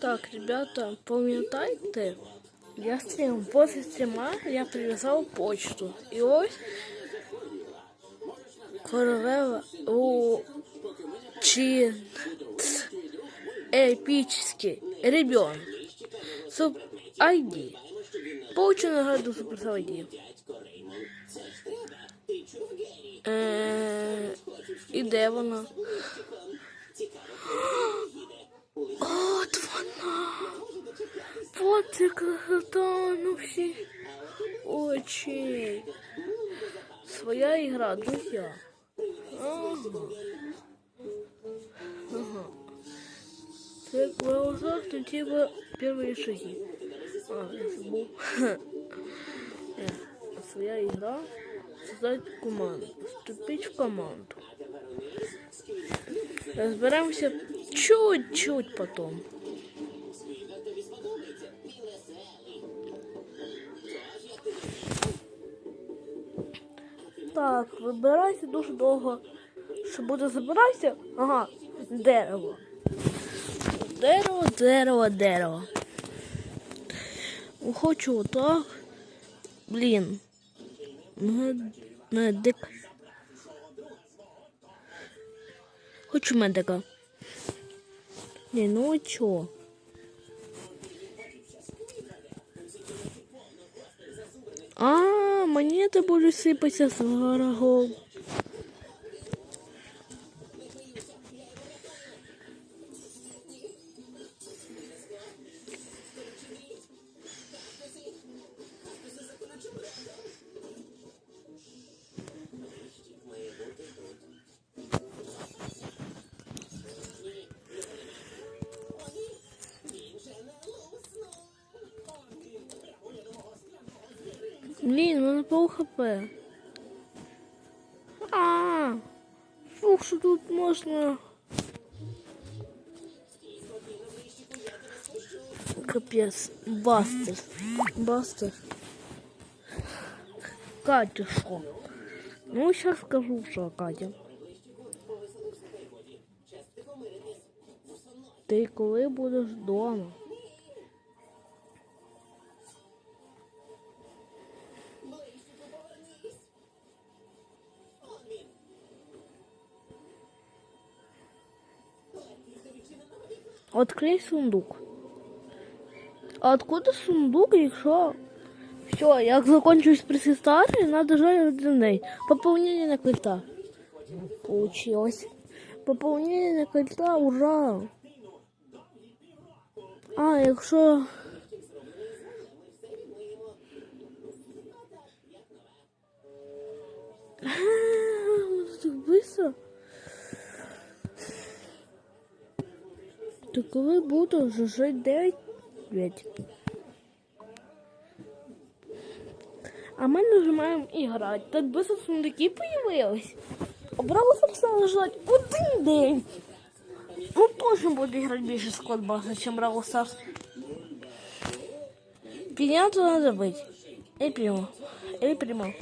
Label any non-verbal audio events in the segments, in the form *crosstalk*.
Так, ребята, пам'ятаєте, я стрім, после стріма я прив'язав почту. І ось королева у чин эпический ребенок. Суп ID. Получу награду Supercell ID. Е, і де *gasps* Потик всі очі. Своя ігра, ну я. Ага. ага. Так, в глазах, ну типа первые шаги. А, я забыл. *laughs* Э, своя игра. Создать команду. Вступить в команду. Разбираемся чуть-чуть потом. Так, вибирайся дуже довго. Що буде забиратися? Ага, дерево. Дерево, дерево, дерево. Хочу отак. Блін. Мед- Медик. Хочу медика. Ні, ну а А, монети будуть сипатися з ворогом. Блін, у мене пол хп. А, фух, що тут можна. Капець, бастер. Бастер. Катя, що? Ну, сейчас скажу, що Катя. Ти коли будеш вдома? Открой сундук. А откуда сундук, якщо... Все, як закончусь пресистарі, надо жать один день. Пополнение на кольта. Получилось. Пополнение на кольта, ура! А, якщо... *laughs* Воно так быстро. То коли буду вже жити 9 9. А ми нажимаємо іграти. Так быстро сундуки появились. Обрали ждать один день. Ну точно буду играть більше з Кодбаса, чем Brawl Stars. Пиняту надо быть. И прямо. И прямо.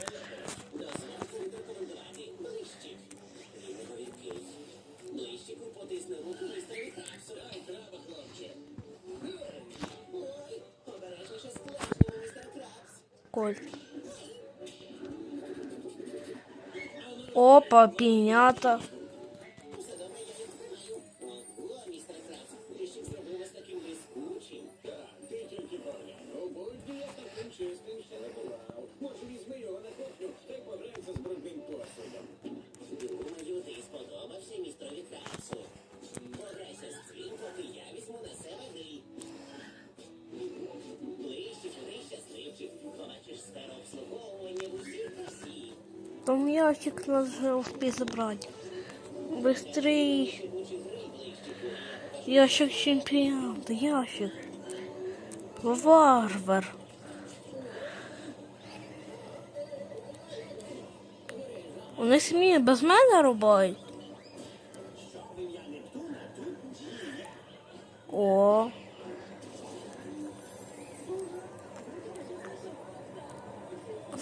Коль. Опа, пинята. Ящик надо успеть забрать. Быстрей. Ящик чемпіон, ящик. Варвар. Вони самі без мене рубають. О.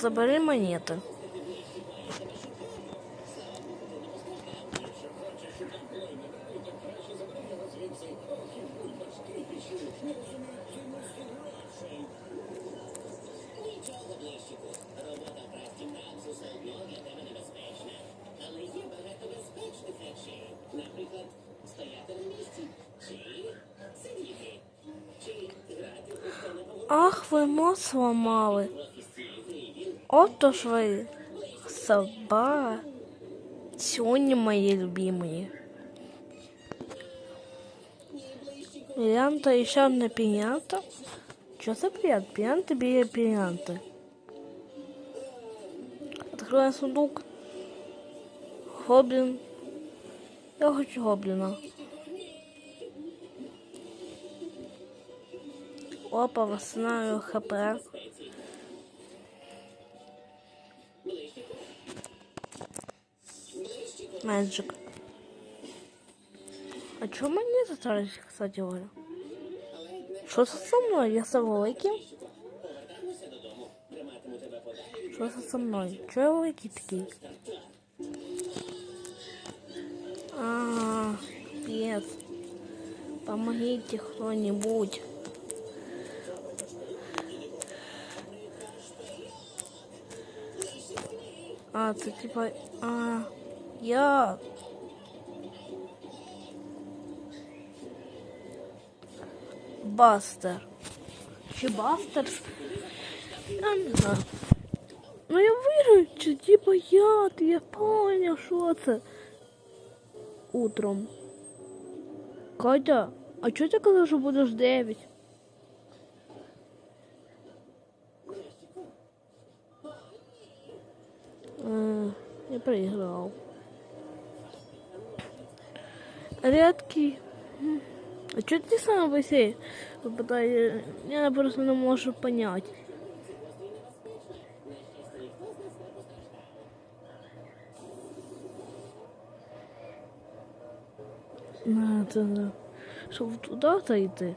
Забери монети. Ах, ви мозг сломали. Ото ж ви собака. Сьогодні мої любимые. Пиранта еще одна пиранта? Что за пирант? Пиранты били пиранты. Открываем сундук. Гоблин. Я хочу гоблина. Опа, восстанавливаю хп. Мэджик. А чё мне затарить, кстати говоря? Що це со мною? Я великим? Що це со мною? Чого я великий такий? А, пец. Помогите кто-нибудь. А, це типа... А, я... Бастер. Чи Бастерс? Я не знаю. Ну я вижу, чи типа я, я понял, що це. Утром. Катя, а чого ти казав, що будеш 9? Рядкий. М. А что ты сам быстрее? Попытай, я просто не можу понять. На, це да. Щоб туди та йти.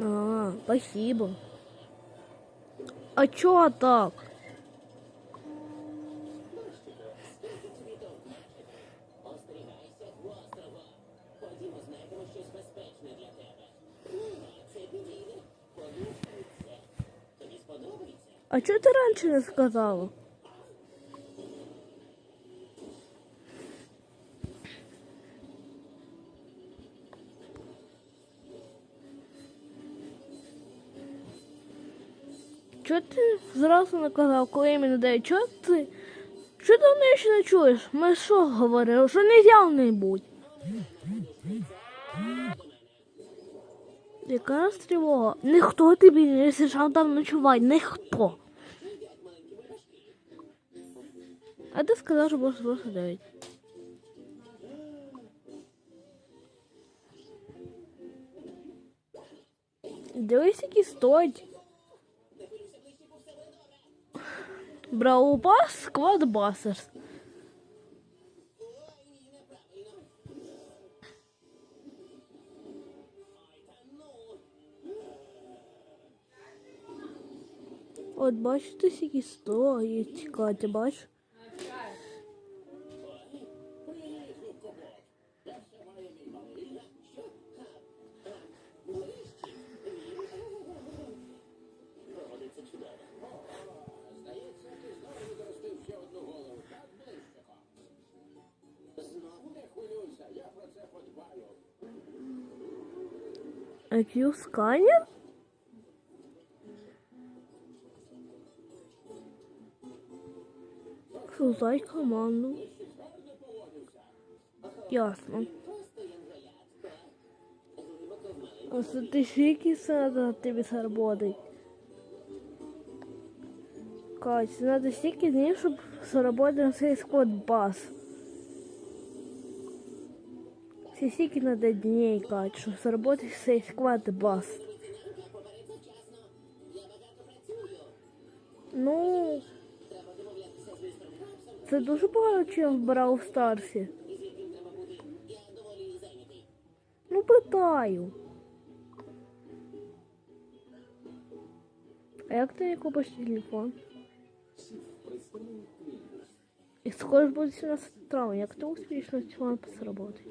А, спасибо. А чё так? Остерігайся гострого. Ходімо, знайдемо щось безпечне для тебе. Це підійде. Понюхай це. Тобі сподобається? А чого ти раніше не сказала? Зразу не коли мені дає? Чого ти? Чого ти мене ще не чуєш? Ми що говорили? Що не взяв не-будь? Яка раз тривога? Ніхто тобі не сержант там ночувати, ніхто. А ти сказав, що будеш просто 9. Дивись, які стоять. Браво пас, Squad басерс. От бачите, скільки стоїть, Катя, бач? IQ сканер? Создай команду. Ясно. А сертифіки надо тобі заработать. Кать, надо стільки днів, щоб заработать на цей склад бас. Стільки надо дней, Кать, щоб заработать цей склад бас. Ну, це дуже багато чим в Брау Старсі. Ну, питаю. А як ти купиш телефон? І скоро ж буде 17 травня. Як ти успієш на телефон посработати?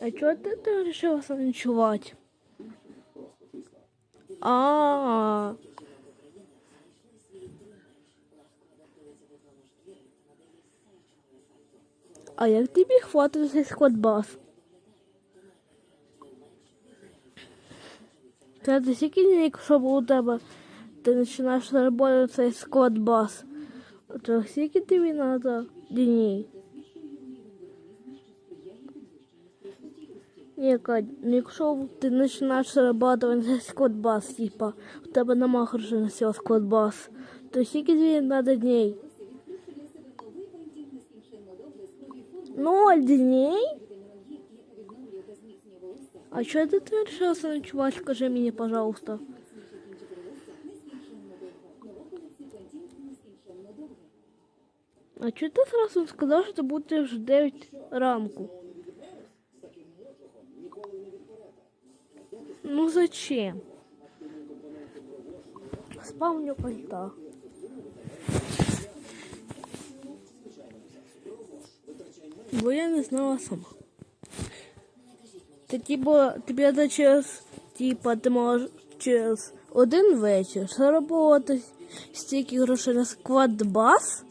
А чого ты ти вирішила санчувати? А, -а, а А як тобі хватить цей складбас? Та ти скільки днів, щоб у тебе ти починаєш роботи цей складбас? То скільки тобі треба днів? Ні, Кать, ну якщо ти починаєш роботи на цей складбас, типа, у тебе нема грошей на цей складбас, то скільки тобі треба днів? Ноль дней? А что это ты решился ночевать? Скажи мне, пожалуйста. А что ты сразу сказал, что ты будешь в 9 ранку? Ну зачем? Спавню кольта. Бо я не знала сама. Та типа, тобі треба через, типа, ти можеш через один вечір заробити стільки грошей на складбас.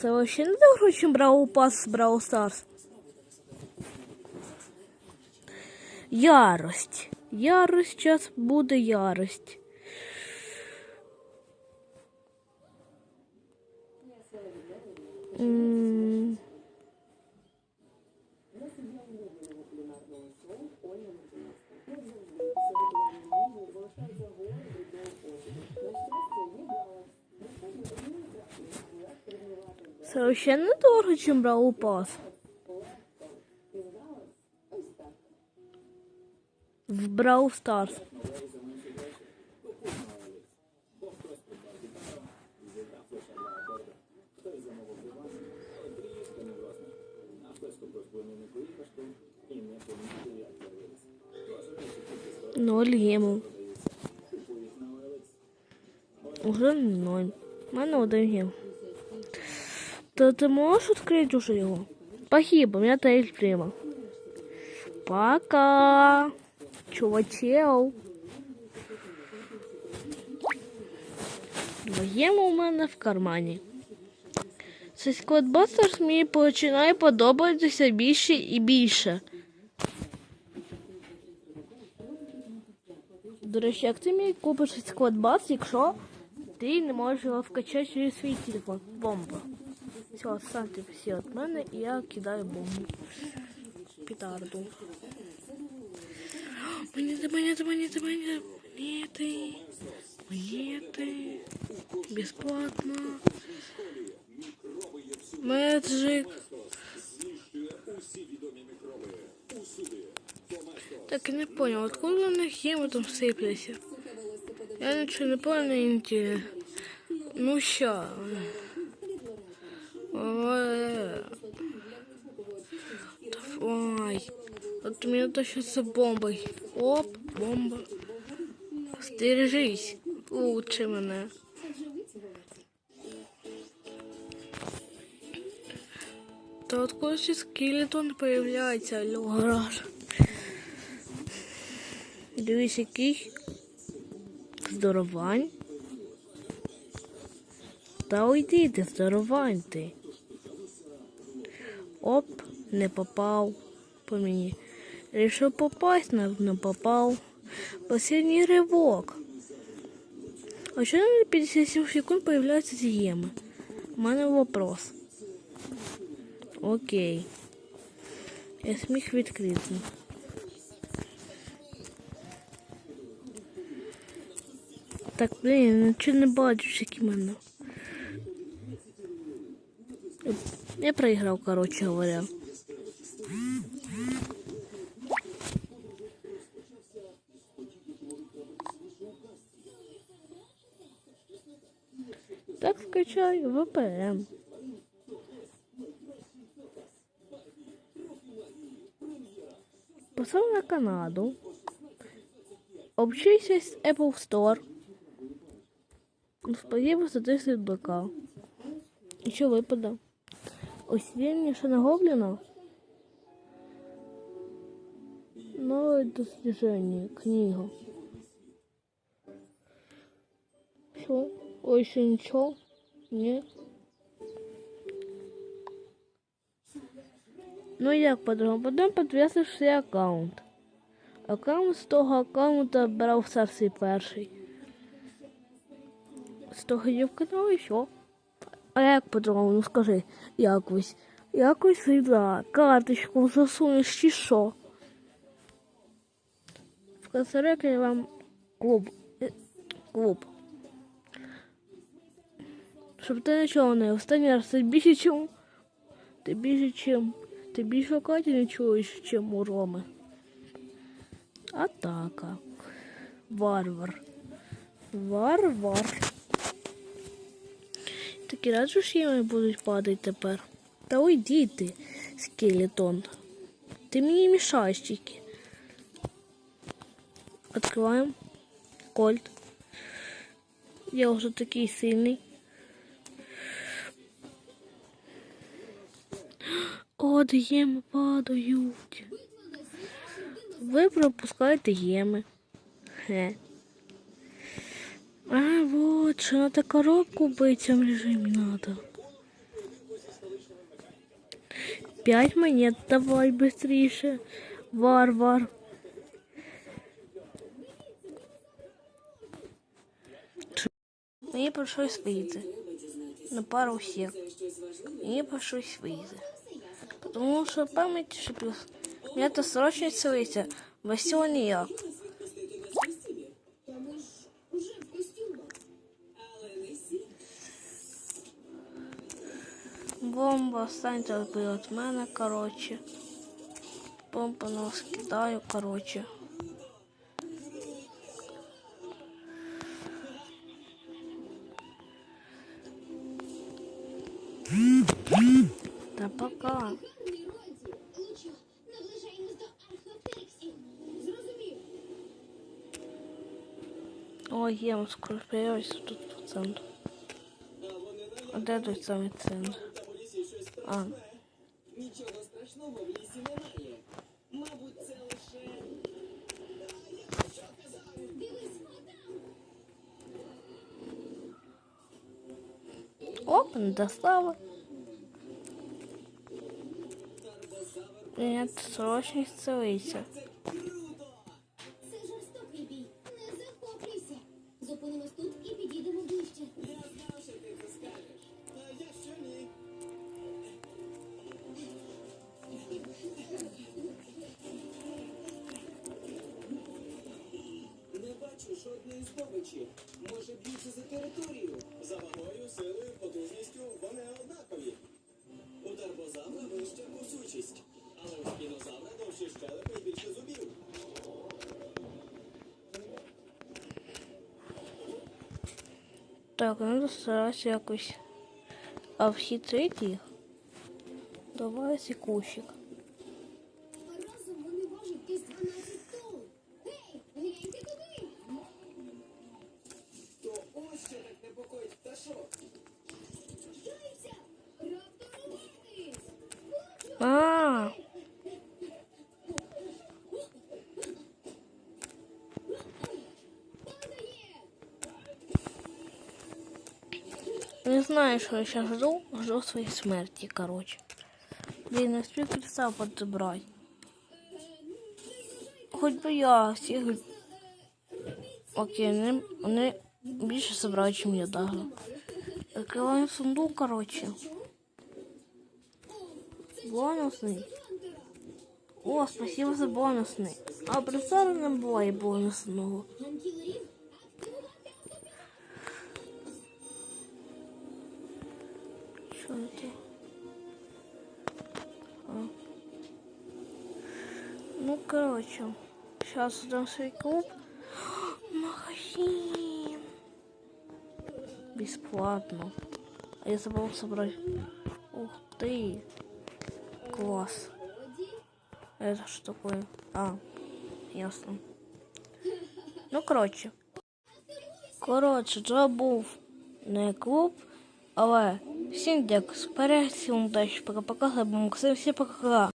Це вообще не так гроші брав пас з Brawl Ярость. Ярость, зараз буде ярость. Вообще не дорого, чим брав пас. Brawl Stars. Ноль гемов. Уже ноль. У мене один гем. То ти можеш відкрити уже його? Погиб, у меня таїть прямо. Пока. Чувачел. Гема у мене в кармані. Цей складбастер мені починає подобатися більше і більше. До речі, як ти мені купиш складбас, якщо ти не можеш його вкачати через свій телефон? Бомба. Все, станьте всі від мене і я кидаю бомбу. Петарду. Монеты, монеты, монеты, монеты, монеты, монеты. Бесплатно. Мэджик. Так, я не понял, откуда у них гемы там сыпляться? Я ничего не понял, интересно. Ну, ща. Ой. Вот у меня тащится бомбой. Оп, бомба. Стережись. Лучше мене. Та от коли скелетон появляється, гараж. Дивись, який здоровань. Та уйди ти, здоровань ти. Оп, не попав по мені. Решил попасть, но попал. Последний рывок. А что на 57 секунд появляются зиемы? У мене вопрос. Окей. Я сміх відкрити. Так, блин, нічого не бачу, які мене. Я проиграл, короче говоря. Скачай VPN. Посыл на Канаду. Общайся с Apple Store. Спасибо за 30 БК. Еще выпада. Усиление Шаноглина. Новое достижение. Книга. Все. Ой, еще Нет. Ну як по-другому? Потім підвісиш свій аккаунт. Аккаунт з того аккаунта брав свій перший. З того є в і все. А як по-другому? Ну скажи, якось. Якось сюди карточку засунеш чи що? В Коста-Риці вам клуб. е, Клуб. Щоб ти нічого не останній раз ти більше, чим ти більше, чим ти більше Каті не чуєш, чим у Роми. Атака. Варвар. Варвар. Такі радше ж їми будуть падати тепер. Та уйди ти, скелетон. Ти мені мішаєш тільки. Открываем. Кольт. Я уже такий сильний. От єми падають. Ви пропускаєте єми. Хе. А, вот, що надо коробку в цьому режимі надо. Пять монет давай быстрейше. Варвар. Мені прийшлось вийти. На пару сек. Мені прийшлось вийти. Потому що пам'ять шипів. Мені то срочно цілиться. Без цього ніяк. Бомба, станьте від мене, коротше. Бомба нас кидаю, коротше. Ой, я скоро появлюсь тут в центрі. А де той самий центр? А, Нічого страшного в лісі немає. Мабуть, це лише. Дивись, отам. оп, не достала. Нет, срочно исцелися. Може б'ються за територію. За вагою, силою, потужністю вони однакові. У тарбозавра вища кусючість, але у спінозавра довші щелепи і більше зубів. Так, надо старатися якось. А всі треті давай кущик. Не знаю, що я зараз жду. Жду своєї смерті, коротше. Блін, не спів кристал подобрати. Хоч би я всіх. Окей, вони, вони більше забирають, ніж я дали. Відкриваємо сундук, коротше. Бонусний. О, спасибо за бонусний. А представляю, не буває бонусного. Що це? А. Ну, короче, сейчас дам свой клуб. *gasps* Магазин. Бесплатно. А я забыл собрать. Ух ты. Класс. Это что такое? А, ясно. Ну, коротше. Коротше, це був не клуб, але всім дякую. Сперед, всім удачі, пока-пока, Максим, всім пока.